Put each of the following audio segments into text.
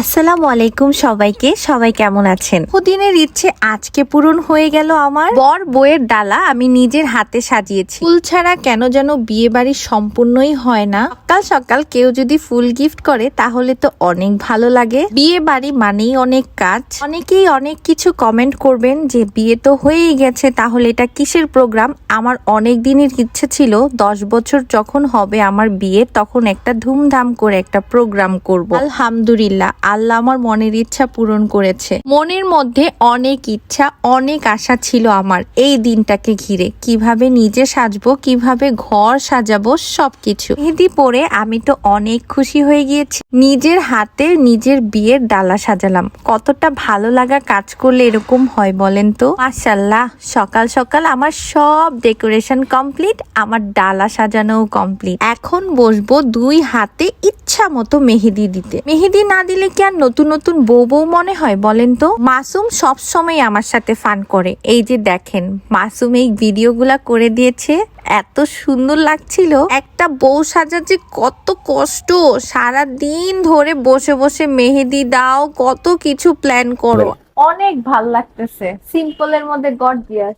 আসসালামু আলাইকুম সবাইকে, সবাই কেমন আছেন? দিনের ইচ্ছে আজকে পূরণ হয়ে গেল আমার। বর বইয়ের ডালা আমি নিজের হাতে সাজিয়েছি। ফুল ছাড়া কেন যেন বিয়ে বাড়ি সম্পূর্ণই হয় না। সকাল সকাল কেউ যদি ফুল গিফট করে, তাহলে তো অনেক ভালো লাগে। বিয়ে বাড়ি মানেই অনেক কাজ। অনেকেই অনেক কিছু কমেন্ট করবেন যে, বিয়ে তো হয়েই গেছে, তাহলে এটা কিসের প্রোগ্রাম আমার অনেক দিনের ইচ্ছে ছিল, দশ বছর যখন হবে আমার বিয়ে, তখন একটা ধুমধাম করে একটা প্রোগ্রাম করব। আলহামদুলিল্লাহ আল্লাহ আমার মনের ইচ্ছা পূরণ করেছে। মনের মধ্যে অনেক ইচ্ছা, অনেক আশা ছিল আমার এই দিনটাকে ঘিরে। কীভাবে নিজে সাজবো, কীভাবে ঘর সাজাবো, সবকিছু। মেহেদি পরে আমি তো অনেক খুশি হয়ে গিয়েছি। নিজের হাতে নিজের বিয়ের ডালা সাজালাম। কতটা ভালো লাগা কাজ করলে এরকম হয় বলেন তো? মাশাল্লাহ সকাল সকাল আমার সব ডেকোরেশন কমপ্লিট, আমার ডালা সাজানোও কমপ্লিট। এখন বসবো দুই হাতে ইচ্ছা মতো মেহেদি দিতে। মেহেদি না দিলে কি আর নতুন নতুন বউ বউ মনে হয় বলেন তো? মাসুম সব সময় আমার সাথে ফান করে। এই যে দেখেন মাসুম এই ভিডিওগুলা করে দিয়েছে এত সুন্দর লাগছিল। একটা বউ সাজা যে কত কষ্ট সারা দিন ধরে বসে বসে মেহেদি দাও কত কিছু প্ল্যান করো। অনেক ভালো লাগতেছে। সিম্পলের মধ্যে গর্জিয়াস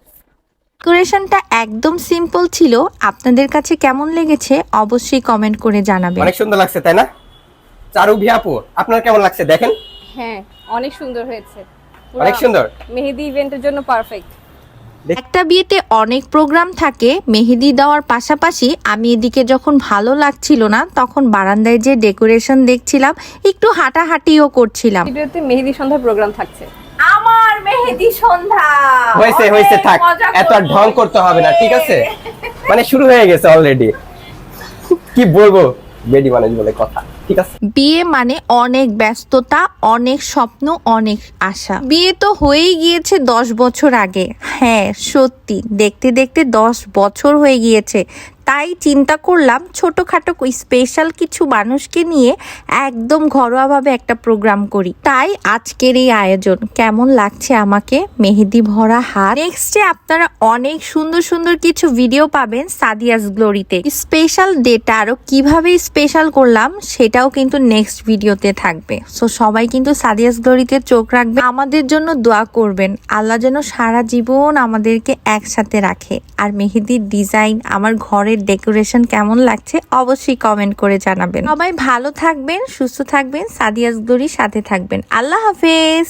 ডেকোরেশনটা একদম সিম্পল ছিল। আপনাদের কাছে কেমন লেগেছে অবশ্যই কমেন্ট করে জানাবেন। অনেক সুন্দর লাগছে তাই না? চারু আপনার কেমন লাগছে? দেখেন। হ্যাঁ অনেক সুন্দর হয়েছে। অনেক সুন্দর। মেহেদি ইভেন্টের জন্য পারফেক্ট একটা বিয়েতে অনেক প্রোগ্রাম থাকে মেহেদি দেওয়ার পাশাপাশি আমি এদিকে যখন ভালো লাগছিল না তখন বারান্দায় যে ডেকোরেশন দেখছিলাম একটু হাঁটাহাঁটিও করছিলাম। ভিডিওতে মেহেদি সন্ধ্যা প্রোগ্রাম থাকছে। আমার মেহেদি সন্ধ্যা! হয়েছে হয়েছে থাক। এত আর ঢং করতে হবে না ঠিক আছে? মানে শুরু হয়ে গেছে অলরেডি কি বলব? বেডি মানুষ বলে কথা। ঠিক আছে। বিয়ে মানে অনেক ব্যস্ততা, অনেক স্বপ্ন, অনেক আশা। বিয়ে তো হয়েই গিয়েছে দশ বছর আগে। হ্যাঁ সত্যি। দেখতে দেখতে দশ বছর হয়ে গিয়েছে। তাই চিন্তা করলাম ছোটখাটো স্পেশাল কিছু মানুষকে নিয়ে একদম ঘরোয়াভাবে একটা প্রোগ্রাম করি। তাই আজকের এই আয়োজন। কেমন লাগছে আমাকে? মেহেদি ভরা হাত। নেক্সটে আপনারা অনেক সুন্দর সুন্দর কিছু ভিডিও পাবেন সাদিয়াস গ্লোরিতে। স্পেশাল ডেটা আরও কীভাবে স্পেশাল করলাম সেটাও কিন্তু নেক্সট ভিডিওতে থাকবে। সো সবাই কিন্তু সাদিয়াস গ্লোরিতে চোখ রাখবে। আমাদের জন্য দোয়া করবেন। আল্লাহ যেন সারা জীবন আমাদেরকে একসাথে রাখে। আর মেহেদির ডিজাইন আমার ঘরের ডেকোরেশন কেমন লাগছে অবশ্যই কমেন্ট করে জানাবেন। সবাই ভালো থাকবেন, সুস্থ থাকবেন, সাদিয়াস গ্লোরির সাথে থাকবেন। আল্লাহ হাফেজ।